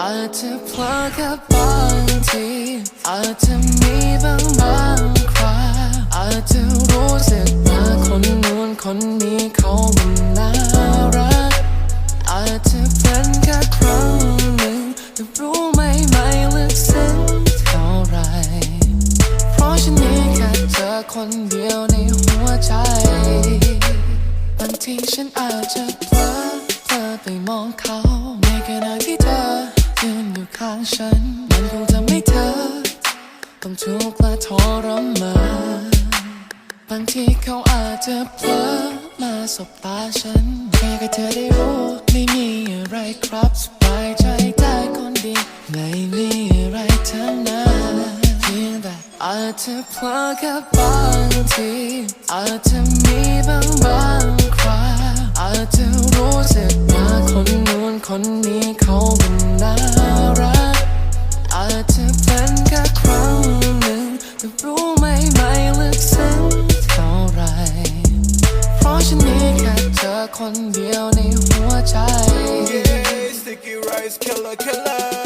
อาจจะเพลอแค่บางทีอาจจะมีบางบางคราอาจจะรู้สึกว่าคนนู้นคนนี้เขามันน่ารัก อาจจะเป็นแค่ครั้งหนึ่งแต่รู้ไหมไม่ลึกซึ้งเท่าไร เพราะฉันมีแค่เธอคนเดียวในหัวใจบางทีฉันอาจจะเพลอเพลอไปมองเขาในขณะที่เธอ นอยู่ข้างฉัน มันคงทำให้เธอ ต้องทุกข์และทรมานบางทีเขาอาจจะเพลอมาสบตาฉันแค่ให้เธอได้รู้ไม่มีอะไรครับสบายใจได้คนดีไม่มีอะไรทั้งนั้นเพียงแต่อาจจะเพลอแค่บางทีอาจจะมีบางบางคราอาจจะรู้สึกว่าคนนู้นคนนี้เขาเป็นน่า ฉันมีแค่เธอคนเดียวในหัวใจ Yeah, sticky rice killer killer